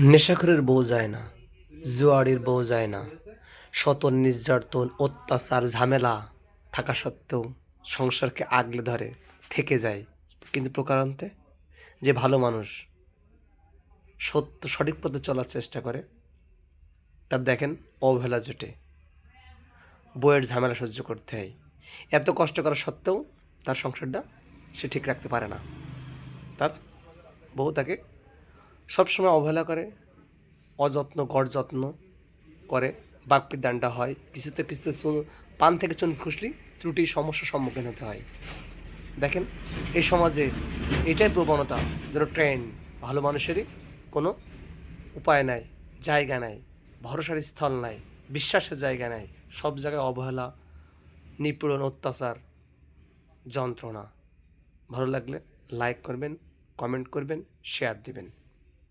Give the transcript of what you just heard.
নেশাখরের বউ যায় না জুয়ারির বউ যায় না। শত নির্যাতন, অত্যাচার, ঝামেলা থাকা সত্ত্বেও সংসারকে আগলে ধরে, থেকে যায়। কিন্তু প্রকারান্তে যে ভালো মানুষ সত্য সঠিক পথে চলার চেষ্টা করে তার দেখেন অবহেলা জোটে। বইয়ের ঝামেলা সহ্য করতে হয়। এত কষ্ট করা সত্ত্বেও তার সংসারটা সে ঠিক রাখতে পারে না। তার বউ তাকে সবসময় অবহেলা করে, অযত্ন গড় যত্ন করে বাকপিদানটা হয়। কিছুতে কিছুতে চুন- পান থেকে চুন খুসলি ত্রুটি, সমস্যার সম্মুখীন হতে হয়। দেখেন, এই সমাজে এটাই প্রবণতা যেন ট্রেন্ড ভালো মানুষেরই কোনো উপায় নাই, জায়গা নাই, ভরসার স্থল নাই, বিশ্বাসের জায়গা নাই, সব জায়গায় অবহেলা, নিপীড়ন, অত্যাচার, যন্ত্রণা। ভালো লাগলে লাইক করবেন কমেন্ট করবেন শেয়ার দিবেন।